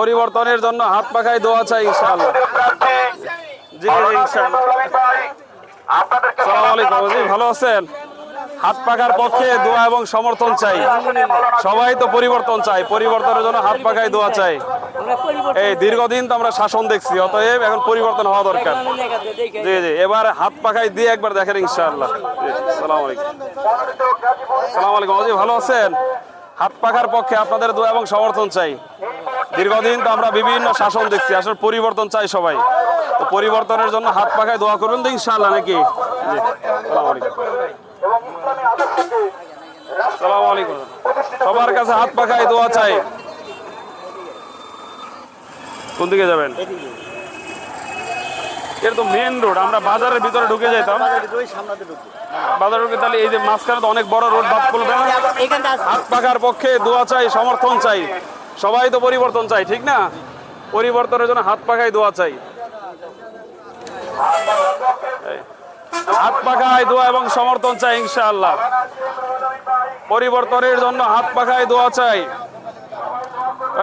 পরিবর্তনের জন্য হাত পাখায় দোয়া চাই ইনশাআল্লাহ। জি জি ইনশাআল্লাহ সালাম আলাইকুম জি ভালো আছেন? হাত পাখার পক্ষে দোয়া এবং সমর্থন চাই। সবাই তো পরিবর্তন চাই পরিবর্তনের জন্য হাত পাখায় দোয়া চাই। এই দীর্ঘদিন তো আমরা শাসন দেখছি অতএব এখন পরিবর্তন হওয়া দরকার। জি জি এবার হাত পাখায় দিয়ে একবার দেখেন ইনশাআল্লাহ। জি, সালাম আলাইকুম। সালাম আলাইকুম জি ভালো আছেন? হাত পাখার পক্ষে আপনাদের দোয়া এবং সমর্থন চাই। দীর্ঘদিন তো আমরা বিভিন্ন শাসন দেখছি আসলে পরিবর্তন চাই সবাই। তো পরিবর্তনের জন্য হাত পাখায় দোয়া করবেন তো ইনশাআল্লাহ নাকি? সালাম আলাইকুম। সবার কাছে হাত পাখায় দোয়া চাই। কোন দিকে যাবেন? এটা তো মেন রোড আমরা বাজারের ভিতরে ঢুকে যেতাম বাজারে ঢুকে তাহলে এই যে মাঝখানে তো অনেক বড় রোড বাদ করবে হাত পাখার পক্ষে দোয়া চাই সমর্থন চাই। সবাই তো পরিবর্তন চাই, ঠিক না? পরিবর্তনের জন্য হাত পাখায় দোয়া চাই। হাত পাখায় দোয়া এবং সমর্থন চাই, ইনশাআল্লাহ। পরিবর্তনের জন্য হাত পাখায় দোয়া চাই।